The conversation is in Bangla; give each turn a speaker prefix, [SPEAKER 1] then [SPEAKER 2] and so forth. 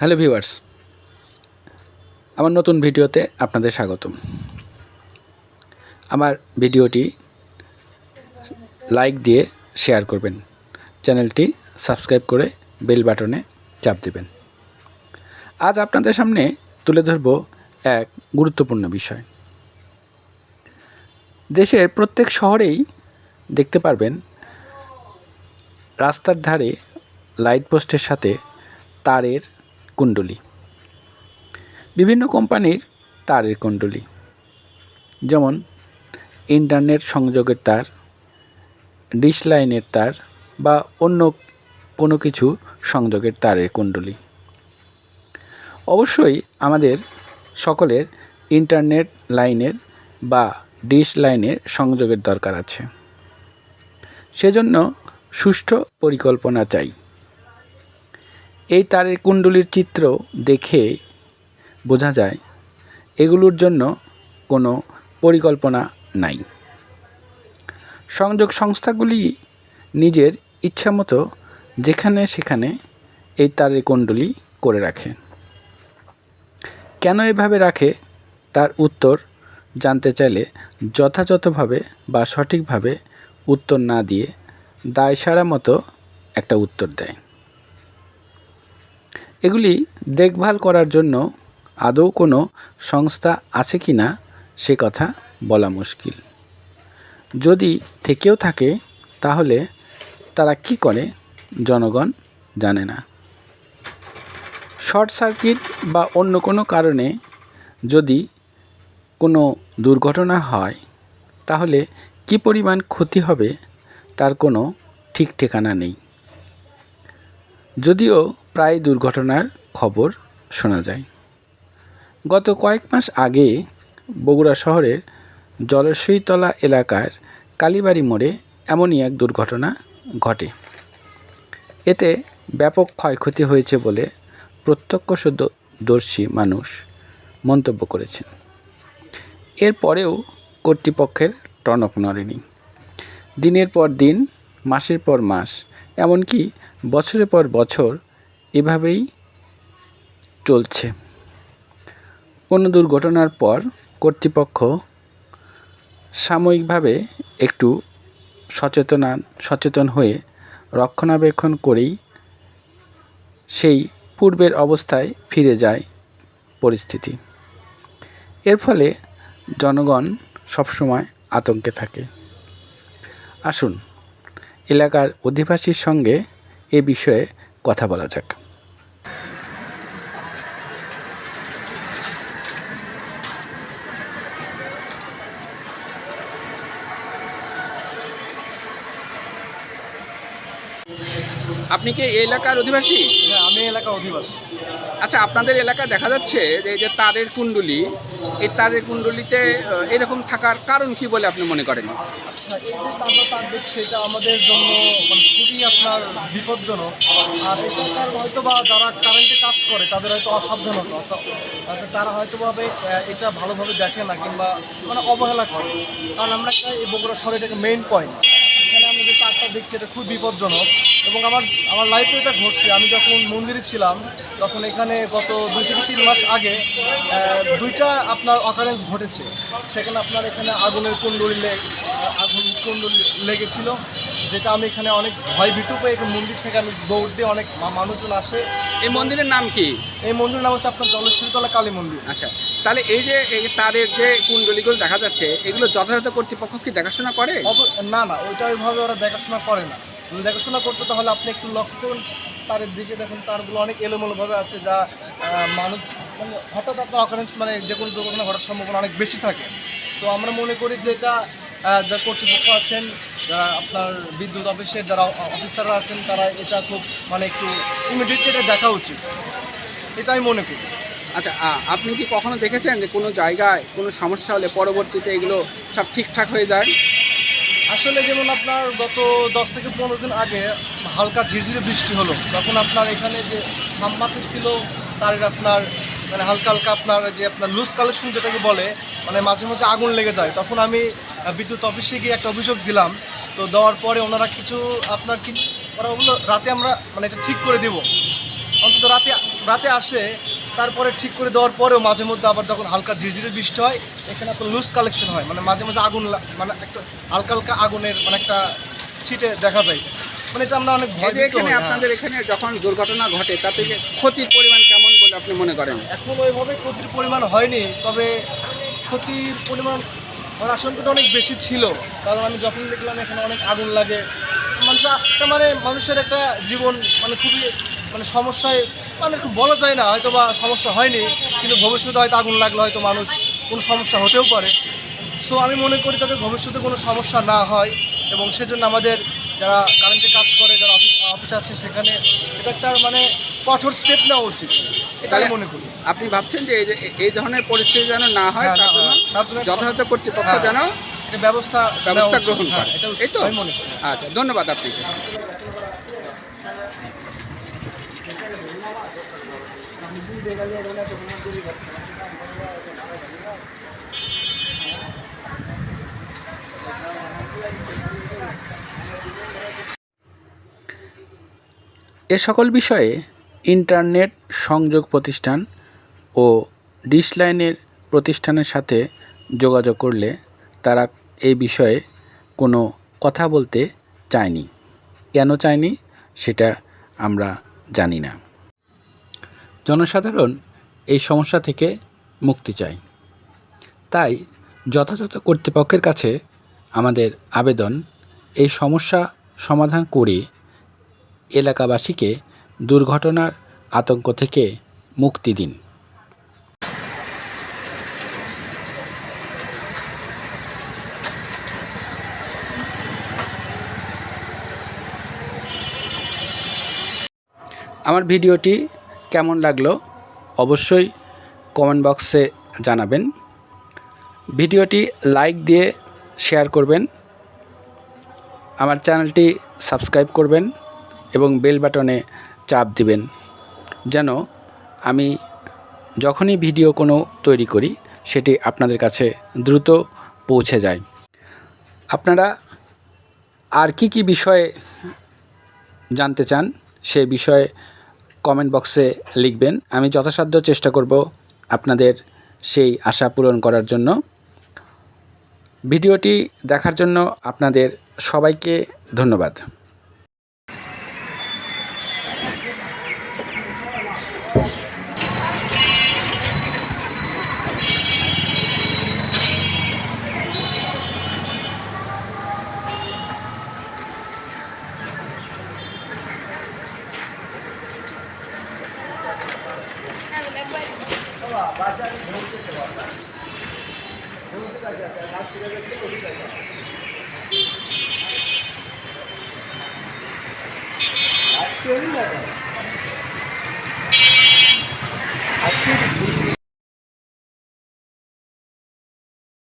[SPEAKER 1] হ্যালো ভিউয়ার্স, আমার নতুন ভিডিওতে আপনাদের স্বাগতম। আমার ভিডিওটি লাইক দিয়ে শেয়ার করবেন, চ্যানেলটি সাবস্ক্রাইব করে বেল বাটনে চাপ দেবেন। আজ আপনাদের সামনে তুলে ধরব এক গুরুত্বপূর্ণ বিষয়। দেশের প্রত্যেক শহরেই দেখতে পারবেন, রাস্তার ধারে লাইট পোস্টের সাথে তারের কুণ্ডলি। বিভিন্ন কোম্পানির তারের কুণ্ডলি। যেমন ইন্টারনেট সংযোগের তার, ডিশ লাইনের তার বা অন্য কোনো কিছু সংযোগের তারের কুণ্ডলি। অবশ্যই আমাদের সকলের ইন্টারনেট লাইনের বা ডিশ লাইনের সংযোগের দরকার আছে। সেজন্য সুষ্ঠু পরিকল্পনা চাই। এই তারের কুণ্ডলীর চিত্র দেখে বোঝা যায়, এগুলোর জন্য কোনো পরিকল্পনা নাই। সংযোগ সংস্থাগুলি নিজের ইচ্ছামতো যেখানে সেখানে এই তারের কুণ্ডলী করে রাখে। কেন এভাবে রাখে, তার উত্তর জানতে চাইলে যথাযথভাবে বা সঠিকভাবে উত্তর না দিয়ে দায়সারা মতো একটা উত্তর দেয়। এগুলি দেখভাল করার জন্য আদৌ কোনো সংস্থা আছে কি না, সে কথা বলা মুশকিল। যদি থেকেও থাকে, তাহলে তারা কি করে, জনগণ জানে না। শর্ট সার্কিট বা অন্য কোনো কারণে যদি কোনো দুর্ঘটনা হয়, তাহলে কি পরিমাণ ক্ষতি হবে, তার কোনো ঠিক ঠিকানা নেই। যদিও প্রায় দুর্ঘটনার খবর শোনা যায়। গত কয়েক মাস আগে বগুড়া শহরের জলসইতলা এলাকার কালীবাড়ি মোড়ে এমনই এক দুর্ঘটনা ঘটে। এতে ব্যাপক ক্ষয়ক্ষতি হয়েছে বলে প্রত্যক্ষদর্শী মানুষ মন্তব্য করেছেন। এরপরেও কর্তৃপক্ষের টনক নড়েনি। দিনের পর দিন, মাসের পর মাস, এমনকি বছরের পর বছর এভাবেই চলছে। কোনো দুর্ঘটনার পর কর্তৃপক্ষ সাময়িকভাবে একটু সচেতনা, সচেতন হয়ে রক্ষণাবেক্ষণ করেই সেই পূর্বের অবস্থায় ফিরে যায় পরিস্থিতি। এর ফলে জনগণ সবসময় আতঙ্কে থাকে। আসুন, এলাকার অধিবাসীর সঙ্গে এ বিষয়ে কথা বলা যাক। আপনি কি এই এলাকার অধিবাসী?
[SPEAKER 2] হ্যাঁ আমি এলাকার অধিবাসী।
[SPEAKER 1] আচ্ছা আপনাদের এলাকায় দেখা যাচ্ছে যে এই যে তারের কুণ্ডলি এই তারের কুণ্ডলিতে এরকম থাকার কারণ কি বলে আপনি মনে করেন?
[SPEAKER 2] আচ্ছা এই যে তারপর তার দেখছি এটা আমাদের জন্য মানে খুবই আপনার বিপজ্জনক। আর তার হয়তো বা যারা কারেন্টে কাজ করে তাদের হয়তো অসাবধানতা। আচ্ছা, তারা হয়তো ভাবে আহ, এটা ভালোভাবে দেখে না কিংবা মানে অবহেলা করে। কারণ আমরা এই বগুড়া শহরে এটাকে মেইন পয়েন্ট এখানে আমি যে তারটা দেখছি এটা খুব বিপজ্জনক। এবং আমার আমার লাইফে এটা ঘটছে। আমি যখন মন্দিরে ছিলাম তখন এখানে গত দুই থেকে তিন মাস আগে দুইটা আপনার অকারেন্স ঘটেছে। সেখানে আপনার এখানে আগুনের কুণ্ডলি কুণ্ডলি লেগেছিল যেটা আমি এখানে অনেক ভয় ভীতু পেয়ে এখানে মন্দির থেকে আমি দৌড় দিয়ে অনেক মা- মানুষজন আসে।
[SPEAKER 1] এই মন্দিরের নাম কি?
[SPEAKER 2] এই মন্দিরের নাম হচ্ছে আপনার জলেশ্বরীতলা কালী মন্দির।
[SPEAKER 1] আচ্ছা তাহলে এই যে এই তারের যে কুণ্ডলিগুলো দেখা যাচ্ছে এগুলো যথাযথ কর্তৃপক্ষ কি দেখাশোনা করে?
[SPEAKER 2] অব- না না ওইটা ওইভাবে ওরা দেখাশোনা করে না। যদি দেখাশোনা করতে তাহলে আপনি একটু লক্ষ্য করুন তারের দিকে দেখুন তারগুলো অনেক এলোমেলোভাবে আছে যা আহ, মানুষ মানে হঠাৎ আপনার অকারেন্স মানে যে কোনো দুর্ঘটনা ঘটার সম্ভাবনা অনেক বেশি থাকে। তো আমরা মনে করি যে এটা আহ, যা কর্তৃপক্ষ আছেন যারা আপনার বিদ্যুৎ অফিসের যারা অফিসাররা আছেন তারা এটা খুব মানে একটু ইমিডিয়েটলি এটা দেখা উচিত। এটা আমি মনে করি।
[SPEAKER 1] আচ্ছা আপনি কি কখনো দেখেছেন যে কোনো জায়গায় কোনো সমস্যা হলে পরবর্তীতে এগুলো সব ঠিকঠাক হয়ে যায়?
[SPEAKER 2] আসলে যেমন আপনার গত দশ থেকে পনেরো দিন আগে হালকা ঝিরঝিরে বৃষ্টি হলো তখন আপনার এখানে যে খাম্বাতে ছিল তার আপনার মানে হালকা হালকা আপনার যে আপনার লুজ কালেকশন যেটাকে বলে মানে মাঝে মাঝে আগুন লেগে যায় তখন আমি বিদ্যুৎ অফিসে গিয়ে একটা অভিযোগ দিলাম। তো দেওয়ার পরে ওনারা কিছু আপনার কি ওরা বলল রাতে আমরা মানে এটা ঠিক করে দেবো। অন্তত রাতে রাতে আসে তারপরে ঠিক করে দেওয়ার পরেও মাঝে মধ্যে আবার যখন হালকা ঝিরঝিরে বৃষ্টি হয় এখানে আপনার লুজ কালেকশন হয়। মানে মাঝে মাঝে আগুন মানে একটা হালকা হালকা আগুনের মানে একটা ছিটে দেখা যায়। মানে এটা আমরা অনেক ভয়
[SPEAKER 1] এখানে আপনাদের এখানে যখন দুর্ঘটনা ঘটে তাতে ক্ষতির পরিমাণ কেমন বলে আপনি মনে করেন?
[SPEAKER 2] এখন ওইভাবে ক্ষতির পরিমাণ হয়নি তবে ক্ষতির পরিমাণ আমার আশঙ্কাটা অনেক বেশি ছিল। কারণ আমি যখন দেখলাম এখানে অনেক আগুন লাগে মানুষ একটা মানে মানুষের একটা জীবন মানে খুবই মানে সমস্যায় মানে একটু বলা যায় না হয়তো বা সমস্যা হয়নি কিন্তু ভবিষ্যতে হয়তো আগুন লাগলে হয়তো মানুষ কোনো সমস্যা হতেও পারে। সো আমি মনে করি তাদের ভবিষ্যতে কোনো সমস্যা না হয় এবং সেজন্য আমাদের যারা কারেন্টে কাজ করে যারা অফিস অফিস আছে সেখানে এটা একটা মানে কঠোর স্টেপ নেওয়া উচিত। এটা আমি মনে করি।
[SPEAKER 1] আপনি ভাবছেন যে এই যে এই ধরনের পরিস্থিতি যেন না হয়
[SPEAKER 2] হ্যাঁ,
[SPEAKER 1] তার জন্য
[SPEAKER 2] হয়।
[SPEAKER 1] যথাযথ কর্তৃপক্ষ
[SPEAKER 2] হ্যাঁ।
[SPEAKER 1] যেন
[SPEAKER 2] ব্যবস্থা
[SPEAKER 1] ব্যবস্থা গ্রহণ
[SPEAKER 2] হ্যাঁ,
[SPEAKER 1] করে এই তো? আচ্ছা ধন্যবাদ আপনাকে। এ সকল বিষয়ে ইন্টারনেট সংযোগ প্রতিষ্ঠান ও ডিশ লাইনের প্রতিষ্ঠানের সাথে যোগাযোগ করলে তারা এই বিষয়ে কোনো কথা বলতে চায়নি। কেন চায়নি সেটা আমরা জানি না। জনসাধারণ এই সমস্যা থেকে মুক্তি চায়। তাই যথাযথ কর্তৃপক্ষের কাছে আমাদের আবেদন, এই সমস্যা সমাধান করে এলাকাবাসীকে দুর্ঘটনার আতঙ্ক থেকে মুক্তি দিন। আমার ভিডিওটি কেমন লাগল অবশ্যই কমেন্ট বক্সে জানাবেন। ভিডিওটি লাইক দিয়ে শেয়ার করবেন। আমার চ্যানেলটি সাবস্ক্রাইব করবেন এবং বেল বাটনে চাপ দিবেন। যেন আমি যখনই ভিডিও কোনো তৈরি করি, সেটি আপনাদের কাছে দ্রুত পৌঁছে যায়। আপনারা আর কি কি বিষয়ে জানতে চান, সে বিষয়ে কমেন্ট বক্সে লিখবেন। আমি যথাসাধ্য চেষ্টা করব আপনাদের সেই আশা পূরণ করার জন্য। ভিডিওটি দেখার জন্য আপনাদের সবাইকে ধন্যবাদ।
[SPEAKER 2] আজকে